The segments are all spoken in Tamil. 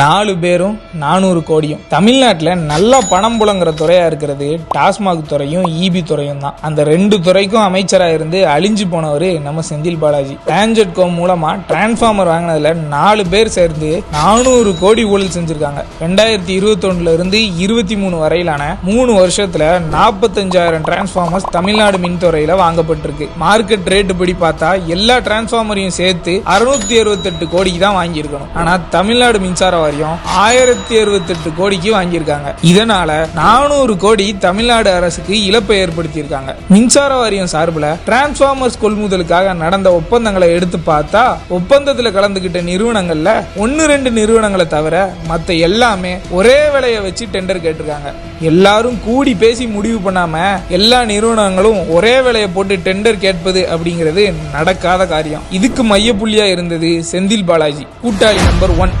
நாலு பேரும் நானூறு கோடியும். தமிழ்நாட்டில் நல்லா பணம் புலங்குற துறையாக இருக்கிறது டாஸ்மாக் துறையும் இபி துறையும் தான். அந்த ரெண்டு துறைக்கும் அமைச்சராக இருந்து அழிஞ்சு போனவர் நம்ம செந்தில் பாலாஜி. டான்ஜெட்கோ மூலமாக டிரான்ஸ்ஃபார்மர் வாங்கினதில் நாலு பேர் சேர்ந்து நானூறு கோடி ஊழல் செஞ்சுருக்காங்க. ரெண்டாயிரத்தி இருபத்தொன்னுல இருந்து இருபத்தி மூணு வரையிலான மூணு வருஷத்தில் நாற்பத்தஞ்சாயிரம் டிரான்ஸ்ஃபார்மர்ஸ் தமிழ்நாடு மின்துறையில் வாங்கப்பட்டிருக்கு. மார்க்கெட் ரேட்டு படி பார்த்தா எல்லா டிரான்ஸ்ஃபார்மரையும் சேர்த்து அறுநூத்தி அறுபத்தெட்டு கோடிக்கு தான் வாங்கியிருக்கணும். ஆனால் தமிழ்நாடு மின்சார வாரியம் ஆயிரத்தி அறுபத்தெட்டு கோடிக்கு வாங்கியிருக்காங்க. இதனால நானூறு கோடி தமிழ்நாடு அரசுக்கு இழப்பை ஏற்படுத்தியிருக்காங்க. மின்சார வாரியம் சார்பில் டிரான்ஸ்பார்மர்ஸ் கொள்முதலுக்காக நடந்த ஒப்பந்தங்களை எடுத்து பார்த்தா ஒப்பந்தத்தில் கலந்துகிட்ட நிறுவனங்கள்ல ஒன்னு ரெண்டு நிறுவனங்களை தவிர மற்ற எல்லாமே ஒரே விலையை வச்சு டெண்டர் கேட்டிருக்காங்க. எல்லாரும் கூடி பேசி முடிவு பண்ணாம எல்லா நிறுவனங்களும் ஒரே விலையை போட்டு டெண்டர் கேட்பது அப்படிங்கிறது நடக்காத காரியம். இதுக்கு மையப்புள்ளியா இருந்தது செந்தில் பாலாஜி. கூட்டாளி நம்பர் ஒன்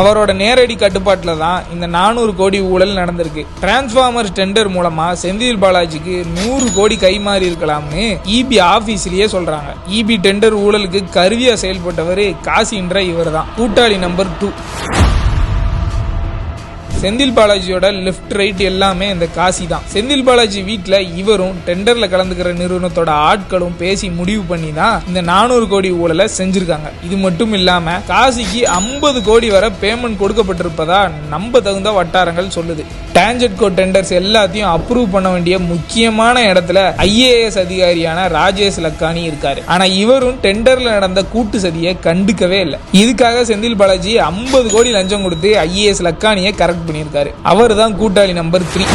அவரோட நேரடி கட்டுப்பாட்டில் தான் இந்த நானூறு கோடி ஊழல் நடந்திருக்கு. டிரான்ஸ்ஃபார்மர் டெண்டர் மூலமா செந்தில் பாலாஜிக்கு நூறு கோடி கைமாறி இருக்கலாம்னு இபி ஆபீஸ்லயே சொல்றாங்க. இபி டெண்டர் ஊழலுக்கு கருவியா செயல்பட்டவர் காசின்ற இவர் தான் கூட்டாளி நம்பர் டூ செந்தில் பாலாஜியோட லெஃப்ட் ரைட் எல்லாமே இந்த காசி தான். செந்தில் பாலாஜி வீட்டில் இவரும் டெண்டர்ல கலந்துக்கிற நிறுவனத்தோட ஆட்களும் பேசி முடிவு பண்ணி தான் இந்த நானூறு கோடி ஊழலை செஞ்சிருக்காங்க. இது மட்டும் இல்லாம காசிக்கு ஐம்பது கோடி வரை பேமெண்ட் கொடுக்கப்பட்டிருப்பதா நம்ப தகுந்த வட்டாரங்கள் சொல்லுது. டான்ஜெட்கோ டெண்டர்ஸ் எல்லாத்தையும் அப்ரூவ் பண்ண வேண்டிய முக்கியமான இடத்துல ஐஏஎஸ் அதிகாரியான ராஜேஷ் லக்கானி இருக்காரு. ஆனா இவரும் டெண்டர்ல நடந்த கூட்டு சதியை கண்டுக்கவே இல்லை. இதுக்காக செந்தில் பாலாஜி ஐம்பது கோடி லஞ்சம் கொடுத்து ஐஏஎஸ் லக்கானியை கரெக்ட் பண்ணியிருக்காரு. அவர் தான் கூட்டாளி நம்பர் த்ரீ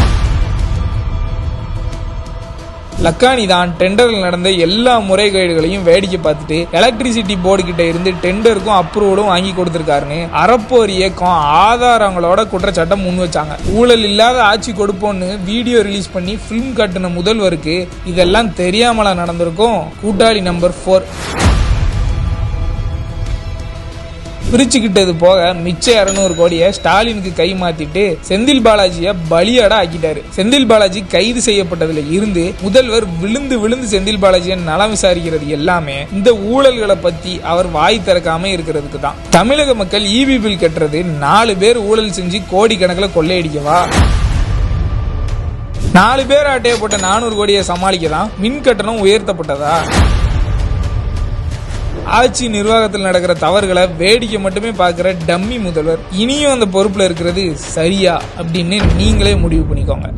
லக்கானி தான் டெண்டரில் நடந்த எல்லா முறைகேடுகளையும் வேடிக்கை பார்த்துட்டு எலக்ட்ரிசிட்டி போர்டு கிட்ட இருந்து டெண்டருக்கும் அப்ரூவலும் வாங்கி கொடுத்திருக்காருன்னு அறப்போர் இயக்கம் ஆதாரங்களோட குற்றச்சாட்டம் முன் வச்சாங்க. ஊழல் இல்லாத ஆட்சி கொடுப்போம்னு வீடியோ ரிலீஸ் பண்ணி ஃபிலிம் கட்டின முதல்வருக்கு இதெல்லாம் தெரியாமலா நடந்திருக்கும். கூட்டாளி நம்பர் ஃபோர் பிரிச்சுக்கிட்டது போக மிச்ச இரநூறு கோடியை ஸ்டாலினுக்கு கை மாத்திட்டு செந்தில் பாலாஜிய பலியாடா ஆக்கிட்டாரு. செந்தில் பாலாஜி கைது செய்யப்பட்டதுல இருந்து முதல்வர் விழுந்து விழுந்து செந்தில் பாலாஜியை நலம் விசாரிக்கிறது எல்லாமே இந்த ஊழல்களை பத்தி அவர் வாய் திறக்காம இருக்கிறதுக்கு தான். தமிழக மக்கள் இபி பில் கட்டுறது நாலு பேர் ஊழல் செஞ்சு கோடிக்கணக்கில் கொள்ளையடிக்கவா? நாலு பேர் ஆட்டைய போட்ட நானூறு கோடியை சமாளிக்கலாம் மின் கட்டணம் உயர்த்தப்பட்டதா? ஆட்சி நிர்வாகத்தில் நடக்கிற தவறுகளை வேடிக்கை மட்டுமே பார்க்குற டம்மி முதல்வர். இனியும் அந்த பொறுப்பில் இருக்கிறது சரியா அப்படின்னு நீங்களே முடிவு பண்ணிக்கோங்க.